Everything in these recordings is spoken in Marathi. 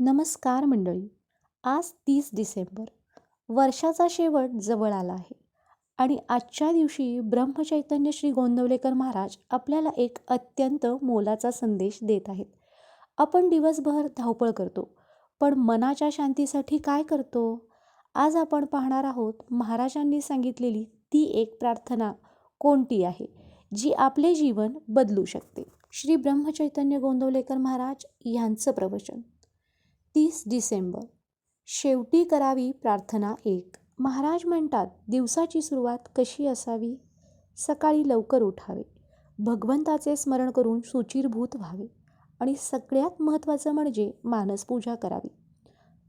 नमस्कार मंडळी. आज तीस डिसेंबर. वर्षाचा शेवट जवळ आला आहे. आणि आजच्या दिवशी ब्रह्मचैतन्य श्री गोंदवलेकर महाराज आपल्याला एक अत्यंत मोलाचा संदेश देत आहेत. आपण दिवसभर धावपळ करतो. पण मनाच्या शांतीसाठी काय करतो? आज आपण पाहणार आहोत महाराजांनी सांगितलेली ती एक प्रार्थना कोणती आहे? जी आपले जीवन बदलू शकते. श्री ब्रह्मचैतन्य गोंदवलेकर महाराज यांचं प्रवचन. तीस डिसेंबर. शेवटी करावी प्रार्थना एक. महाराज म्हणतात दिवसाची सुरुवात कशी असावी? सकाळी लवकर उठावे. भगवंताचे स्मरण करून सुचिरभूत व्हावे. आणि सगळ्यात महत्त्वाचं म्हणजे मानसपूजा करावी.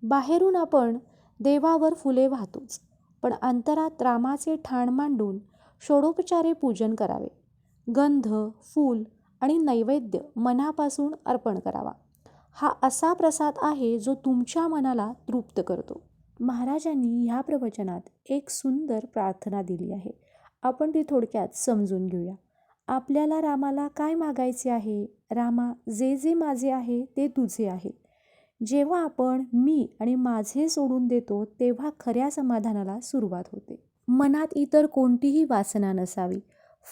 बाहेरून आपण देवावर फुले वाहतोच पण अंतरात रामाचे ठाण मांडून षोडोपचारे पूजन करावे. गंध फूल आणि नैवेद्य मनापासून अर्पण करावा. हा असा प्रसाद आहे जो तुमच्या मनाला तृप्त करतो. महाराजांनी ह्या प्रवचनात एक सुंदर प्रार्थना दिली आहे. आपण ती थोडक्यात समजून घेऊया. आपल्याला रामाला काय मागायचे आहे? रामा जे जे माझे आहे ते तुझे आहे. जेव्हा आपण मी आणि माझे सोडून देतो तेव्हा खऱ्या समाधानाला सुरुवात होते. मनात इतर कोणतीही वासना नसावी.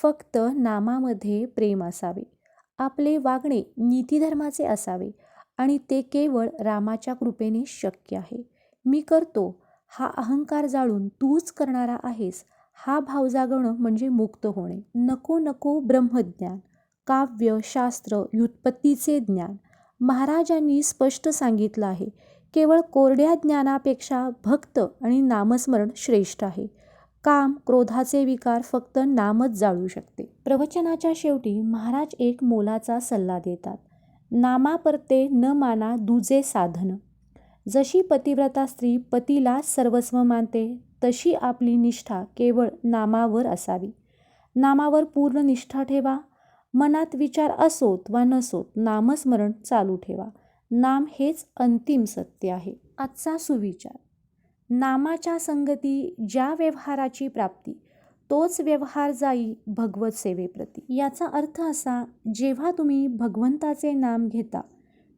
फक्त नामामध्ये प्रेम असावे. आपले वागणे नीतिधर्माचे असावे. आणि ते केवळ रामाच्या कृपेने शक्य आहे. मी करतो हा अहंकार जाळून तूच करणारा आहेस हा भाव जागवणं म्हणजे मुक्त होणे. नको नको ब्रह्मज्ञान काव्य शास्त्र व्युत्पत्तीचे ज्ञान. महाराजांनी स्पष्ट सांगितलं आहे केवळ कोरड्या ज्ञानापेक्षा भक्त आणि नामस्मरण श्रेष्ठ आहे. काम क्रोधाचे विकार फक्त नामच जाळू शकते. प्रवचनाच्या शेवटी महाराज एक मोलाचा सल्ला देतात. नामापरते न माना दुजे साधन. जशी पतिव्रता स्त्री पतीला सर्वस्व मानते तशी आपली निष्ठा केवळ नामावर असावी. नामावर पूर्ण निष्ठा ठेवा. मनात विचार असोत वा नसोत नामस्मरण चालू ठेवा. नाम हेच अंतिम सत्य आहे. आजचा सुविचार. नामाच्या संगती ज्या व्यवहाराची प्राप्ती तोच व्यवहार जाई भगवत सेवेप्रती. याचा अर्थ असा जेव्हा तुम्ही भगवंताचे नाम घेता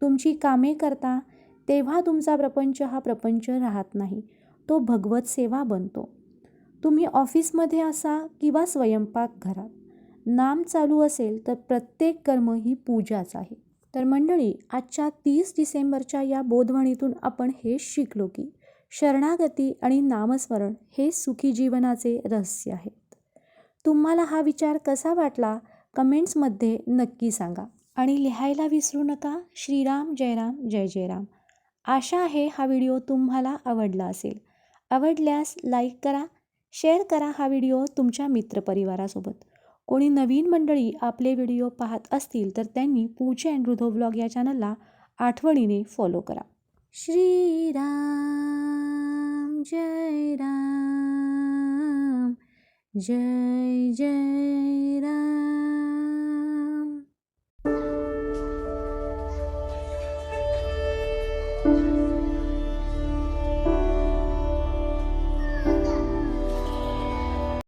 तुमची कामे करता तेव्हा तुमचा प्रपंच हा प्रपंच राहत नाही तो भगवत सेवा बनतो. तुम्ही ऑफिसमध्ये असा किंवा स्वयंपाक घरात नाम चालू असेल तर प्रत्येक कर्म ही पूजाच आहे. तर मंडळी आजच्या तीस डिसेंबरच्या या बोधवणीतून आपण हे शिकलो की शरणागती आणि नामस्मरण हे सुखी जीवनाचे रहस्य आहे. तुम्हाला हा विचार कसा वाटला? कमेंट्समध्ये नक्की सांगा. आणि लिहायला विसरू नका. श्रीराम जयराम जय जयराम. आशा आहे हा व्हिडिओ तुम्हाला आवडला असेल. आवडल्यास लाईक करा. शेअर करा हा व्हिडिओ तुमच्या मित्रपरिवारासोबत. कोणी नवीन मंडळी आपले व्हिडिओ पाहत असतील तर त्यांनी पूजे अँड रुधो ब्लॉग या चॅनलला आठवणीने फॉलो करा. श्रीराम. जय जय